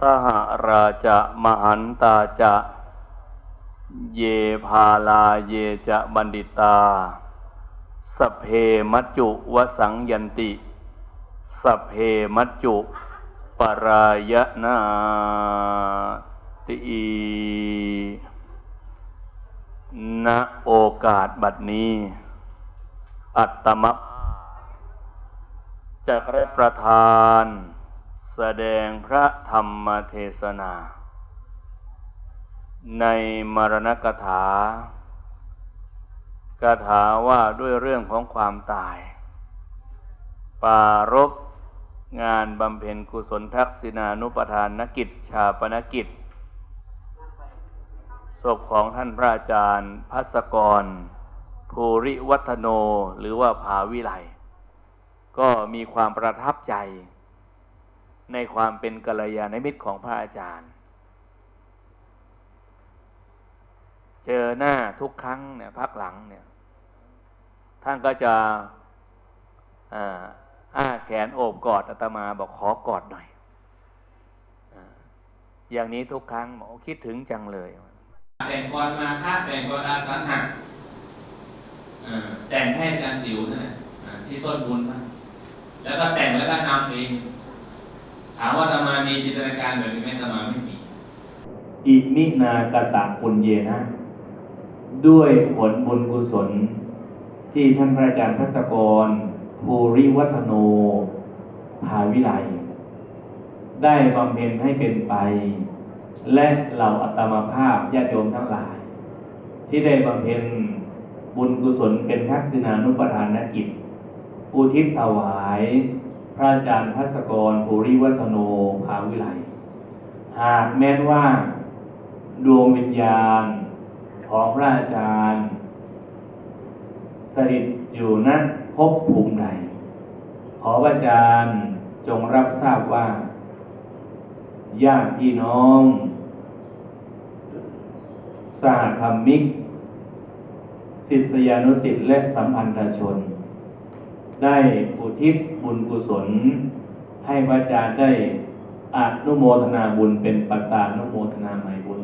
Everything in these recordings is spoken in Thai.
ทหราจะมหันตาจะ เยภาลาเยจะบันดิตา สเพมัจจุวสังยันติ สเพมัจจุปรายนาติณโอกาสบัดนี้ อัตตมะจะได้ประทาน แสดงพระธรรมเทศนา ในมรณกถากถาว่าด้วยเรื่องของความตาย ปารบงานบำเพ็ญกุศลทักษิณานุปทานนกิจ ชาปนกิจ ศพของท่านพระอาจารย์พัสกร ภูริวัฒโนหรือว่าภาวิไลก็มีความประทับใจ ในความเป็นกัลยาณมิตรของพระอาจารย์ เจอหน้าทุกครั้งเนี่ยพักหลังเนี่ยท่านก็จะอ่าอ้าแขนโอบกอดอาตมาบอกขอกอดหน่อยออย่างนี้ทุกครั้งบอคิดถึงจังเลย แต่งกรมาค่าแต่งกรอาสันหักเอ่อแต่งให้อาจารย์ติ๋วนั่นแหละที่ต้นบุญนะแล้วก็แต่งแล้วก็ทำเอง ถามว่าตมามีจินตนาการแบบนี้ไหมตมาไม่มี อิมินากตะปุญเยนะ ด้วยผลบุญกุศล ที่ท่านพระอาจารย์พัสกรภูริวัฒโน ภาวิไลได้บำเพ็ญให้เป็นไป และเหล่าอัตมาภาพญาติโยมทั้งหลาย ที่ได้บำเพ็ญบุญกุศลเป็นทักษิณานุปทานกิจอุทิศถวาย พระอาจารย์พัสกรภูริวัฒโนภาวิไลหากแม้ว่า ดวงวิญญาณของพระอาจารย์ สถิตอยู่ณภพบภูมิใดขอพระอาจารย์จงรับทราบว่าญาติพี่น้องสหธรรมิก ศิษยานุศิษย์และสัมพันธชน ได้อุทิศบุญกุศล ให้พระอาจารย์ได้อนุโมทนาบุญเป็นปัตตานุโมทนาใหม่บุญ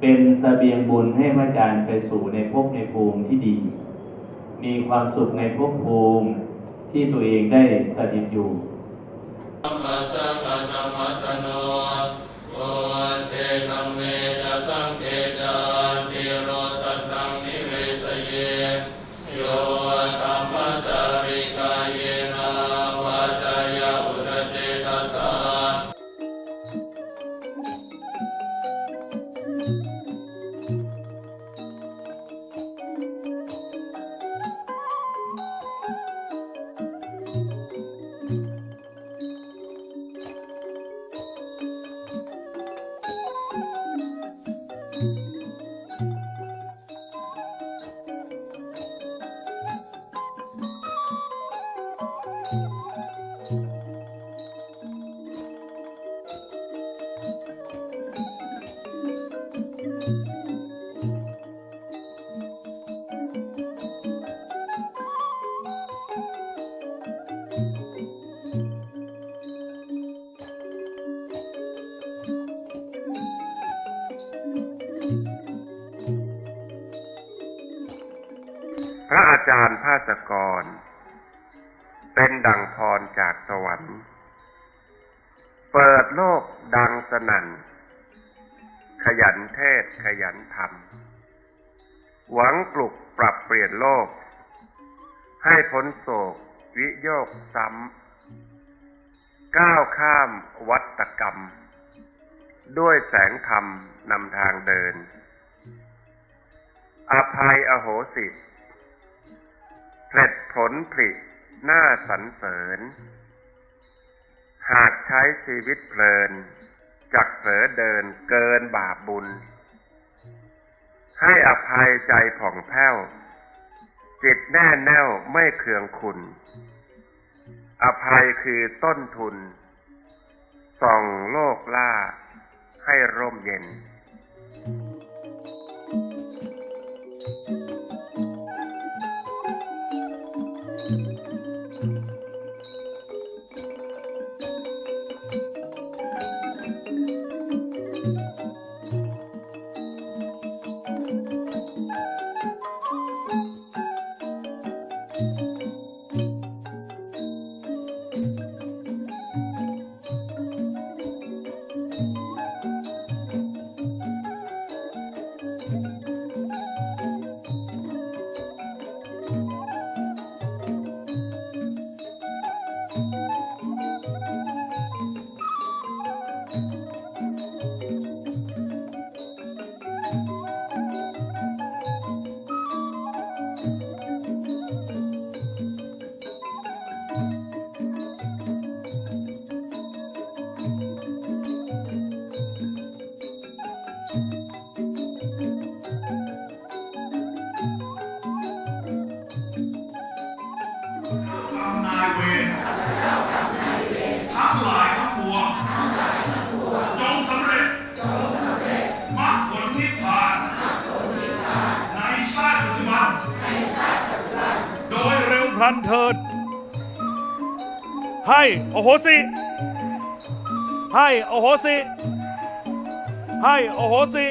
เป็นสเสบียงบุญให้พระอาจารย์ไปสู่ในภพในภูมิที่ดี มีความสุขในภพภูมิที่ตัวเองได้สถิตอยู่ พระอาจารย์ภาสกร เป็นดังพรจากสวรรค์ เปิดโลกดังสนั่น ขยันเทศขยันธรรม หวังปลุกปรับเปลี่ยนโลก ให้พ้นโศกวิโยกซ้ำ ก้าวข้ามวัตกรรม ด้วยแสงธรรมนำทางเดิน อภัยอโหสิ ผลดผลผลิหน้าสรรเสริญ หากใช้ชีวิตเพลิน จักเผลอเดินเกินบาปบุญ ให้อภัยใจผ่องแผ้ว จิตแน่แน่วไม่เคืองคุณ อภัยคือต้นทุน ส่องโลกล่า ให้ร่มเย็น น อันเถิด ให้โอโหสิ ให้โอโหสิ ให้โอโหสิ